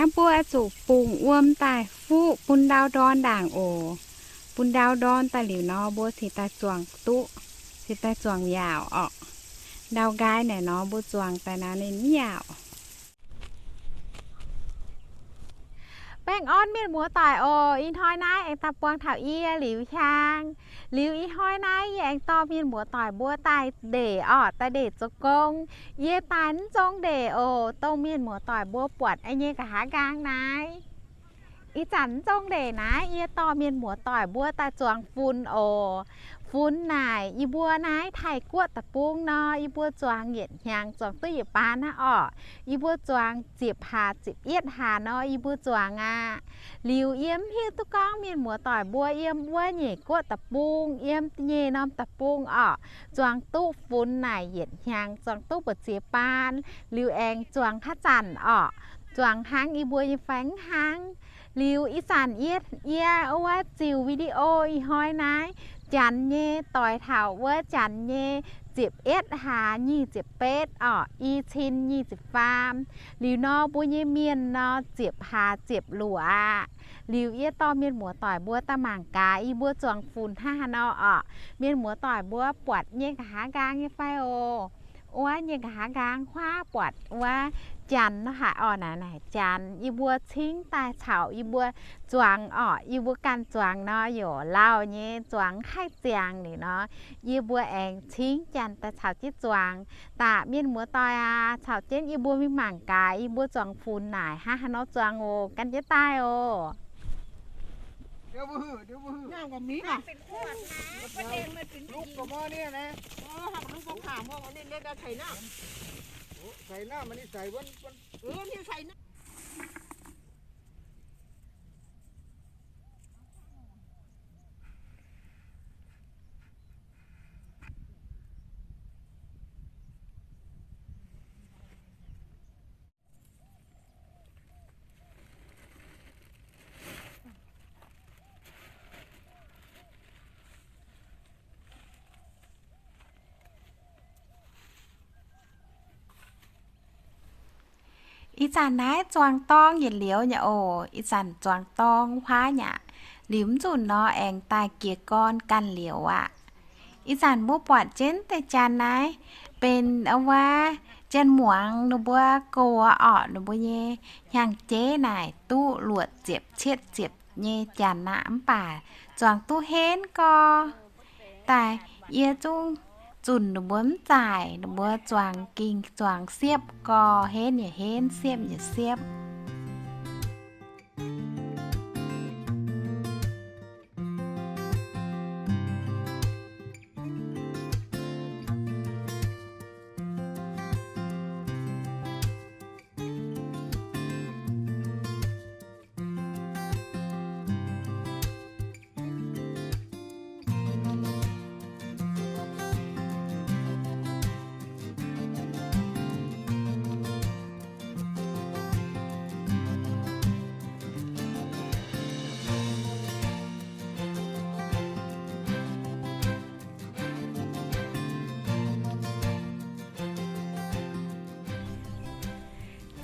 น้ำปัวสูปุงอ้วมตายฟูปุนดาวดอนด่างโอ ปุนดาวดอนตาหลิวนอบัวสิตาจวงตุสิตาจวงยาวออก ดาวกายเนี่ยนอบัวจวงแต่นาเน้นยาว ป้งอ้อนเมียนหมัวต่อยโออินทอยนายเองตาปวงถาวอีหลิวช้างหลิวอีห้อยนายเองตอเมียนหมัวต่อยบัวตายเดออดตาเดจกง เยตันจงเดโอต้องเมียนหมัวต่อยบัวปวดไอเยกะหากลางนาย อีจันจงเดนะเอียตอเมียนหมัวต่อยบัวตาจวงฟุนโอฟุนนายอีบัวนายไทยกวดตะปุงนออีบัวจวงเหยียดยางจวงตุ้ยปานะอ้ออีบัวจวงจีบหาจีบเอียดหานาะอีบัวจวงอะลิวเอี้ยมพี่ตุก้องเมียนหมัวต่อยบัวเอี้ยมบัวเหย่กวดตะปุงเอี้ยมเยน้อมตะปุงอ่อจวงตู้ฟุ้นไหนเหยียดยางจวงตู้ปดเจียปานลิวแองจวงท่าจันอ่อจวงหางอีบัวยีแฟงหาง ลิวอีสานเอียดเอียเอว่าจิววิดีโออีห้อยนายจันเย่ต่อยเถาเว่าจันเย่จิบเอ็ดหายี่จิบเป็ดอ่ออีชินยี่จิบฟาร์มลิวนอบุญเยเมียนนอจ็บหาจ็บหลัวลิวเอี้ยตอเมียนหมัวต่อยบัวตะหมางกาอีบัวจวงฟูนห้านออ่อเมียนหมัวต่อยบัวปวดเยี่ยงหากางเยี่ยไฟโอว่าเยี่ยงหากางคว้าปวดว่า จันเนาะค่ะอ่อน่ะไหนจันอีบัวทิ้งตายเฉาอีบัวจวงอ่ออีบัวกันจวงเนาะอยู่เล่าเนี่ยจวงไข่เจียงนี่เนาะยีบัวแองทิ้งจันแต่ชาวจิตจวงตาเมียนหมัวตอยอาชาวเจนอีบัวมีหมางกายอีบัวจวงฟูนหน่ายฮะฮะเนาะจวงโอกันจะตายโอเดี๋ยวบ่ฮือเดี๋ยวบ่ฮือหน้ากันนี้น่ะเป็นขวดนะประเด็นมันเป็นลูกกับพ่อเนี่ยนะเออหักลูกต้องถามว่าวันนี้เล่นได้ใส่หน้าโอ้ ใส่หน้ามันนี่ใส่วันวัน เออนี่ใส่น้า อีจันนายจวงต้องเหยียดเหลียวเนี่ยโออีจันจวงต้องคว้าเนี่ยหลิมจุนนาะแองตายเกียก้อนกันเหลียวอะอีจันบ่ปอดเจนแต่จานนายเป็นเอาว่าเจนหมวงนบัวโกะอ่อนบัวเยอย่างเจ๊นายตู้หลวดเจ็บเช็ดเจ็บเยจานน้ำป่าจวงตู้เฮนก็แต่เยจุง จุนหนูบ้นจ่ายหนูบ้วจวงกิงจวงเสียบกอเฮ็ดอย่าเฮ็ดเสียบอย่าเสียบ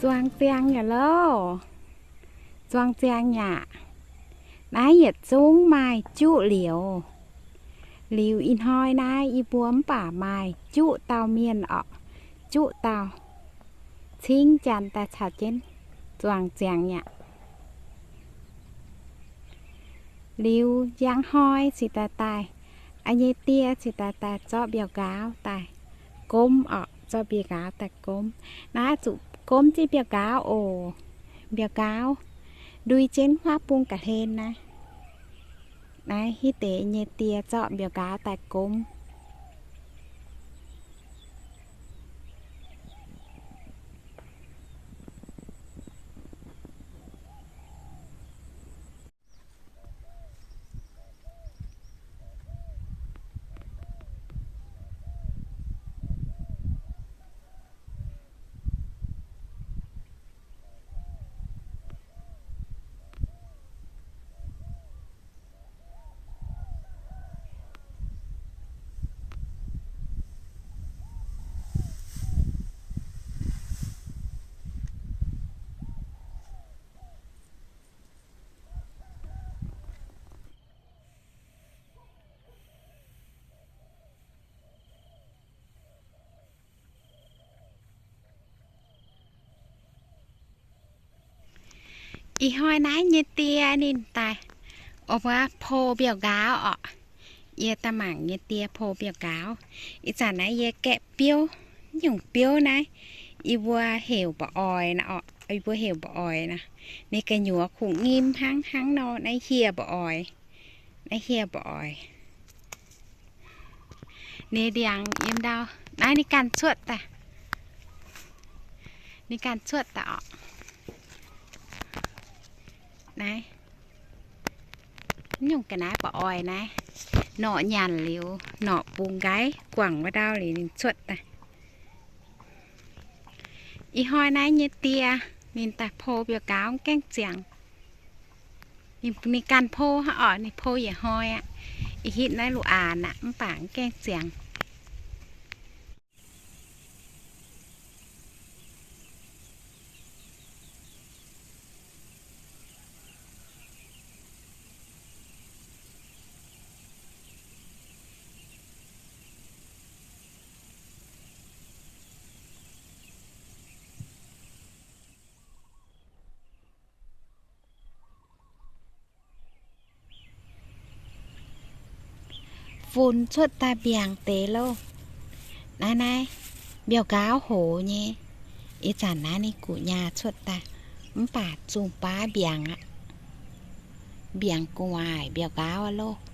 จวงเจียงอย่าเล่าจวงเจียงอย่าน้าเหยียดจุ้งไม้จุเหลียวหลิวอินห้อยนายอีบวมป่าไม้จุ cốm chi bia cáo? Ồ, bia cáo. Đuôi trên hoa buông cả hên na đây hi tế nhẹ tia chọn bia cáo tại cốm. อีห้อยนายเยเตียนินตายโอว่าโพเบียวกาวอะเยตะหมังเยเตียโพเบียวกาวอีจานนายเยแกะเปียวหยุ่งเปียวนะอีบัวเหวบะออยนะอะไอบัวเหวบะออยนะนี่กันอยู่ขุงงิมหังหังนอในเฮียบะออยในเฮียบะออยนี่เดียงเยี่ยมดาวได้ในการชวดแต่ในการชวดแต่อะ นะยงกันนะปออยนะหนอหยันเลียวหนอปูงไก่กว่างว่าดาวเลยนินสุดนะอีหอยนะเนื้อเตียนินแต่โพเบียวก้าวแก้งเจียงนี่มีการโพฮะอ๋อนี่โพอย่าหอยอะอีหิตนะลูกอ่านอะมันป่างแก้งเจียง à ý chả nãy ý choàng phun chèng nhà lơ ý bữa cho phun choàng nhẹ đau liu em mình lỏ biểu gáo hài ta phô trên ồ choàng phun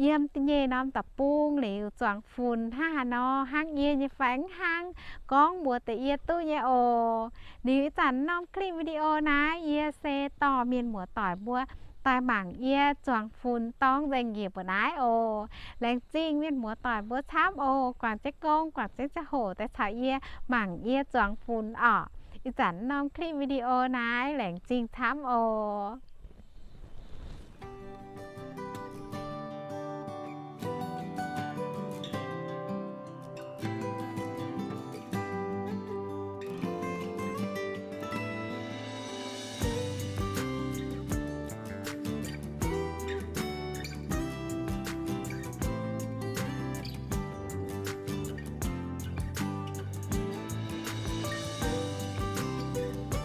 เยี่ยมติเยน้ำตะปุงเหลวจวงฝุ่นห้านอห้างเยียยแฝงห้างก้องบัวแต่เอียตู้เยโอหลิวจันน้องคลิปวิดีโอนะเยียเซต่อเมียนหมัวต่อยบัวตายหมั่งเอียจวงฝุ่นต้องแรงเหยียบบนายโอแรงจริงเมียนหมัวต่อยบัวช้ำโอกว่าจะโกงกว่าจะจะโหแต่ชาเอียหมั่งเอียจวงฝุ่นอ่ออีจันน้องคลิปวิดีโอนะแหลงจริงช้ำโอ